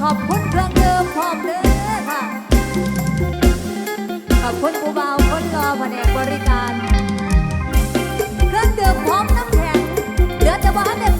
ขอบคุณเพื่อนเดิมพร้อมเด้อค่ะ ขอบคุณผู้บ่าวคนรอแผนกบริการ เครื่องเดิมพร้อมน้ำแข็งเดือดจะว่าเด็ก